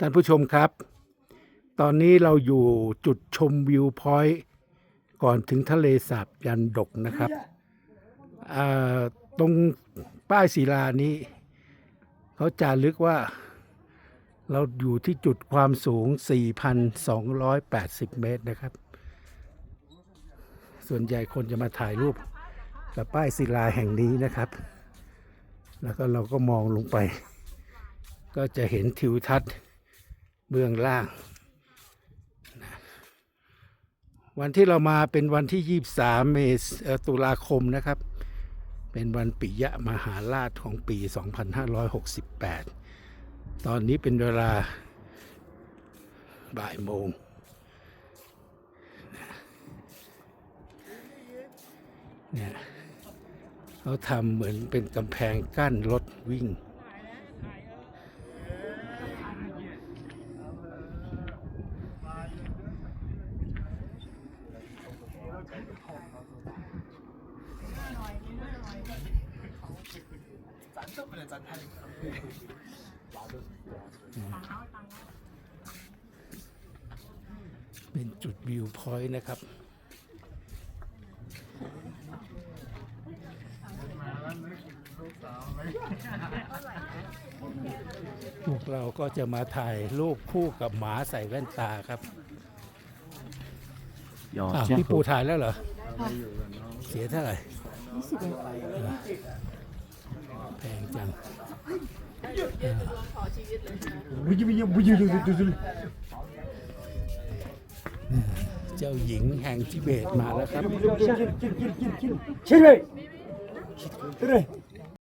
ท่านผู้ชมครับ ตอนนี้เราอยู่จุดชมวิวพอยต์ก่อนถึงทะเลสาบยันดกนะครับ ตรงป้ายศิลานี้ เขาจารึกว่า เราอยู่ที่จุดความสูง 4,280 เมตรนะครับ ส่วนใหญ่คนจะมาถ่ายรูปกับป้ายศิลาแห่งนี้นะครับ แล้วก็เราก็มองลงไป ก็จะเห็นทิวทัศน์ เบื้องล่างนะวันที่เรามาเป็นวันที่ 23 เมษเอ่อตุลาคมนะครับ เป็นวันปิยะมหาราชของปี 2568 ตอนนี้เป็นเวลาบ่ายโมงเนี่ยเขาทำเหมือนเป็นกำแพงกั้นรถวิ่ง เป็นจุดวิวพอยต์นะครับ พวกเราก็จะมาถ่ายรูปคู่กับหมาใส่แว่นตาครับ 有 อ้าว 这样 พี่ปูถ่ายแล้วเหรอ เสียเท่าไหร่ รู้แพงจังบุยบุยบุยบุยบุยเจ้าหญิงแห่งทิเบตมาแล้วครับชิเร่ชิเร่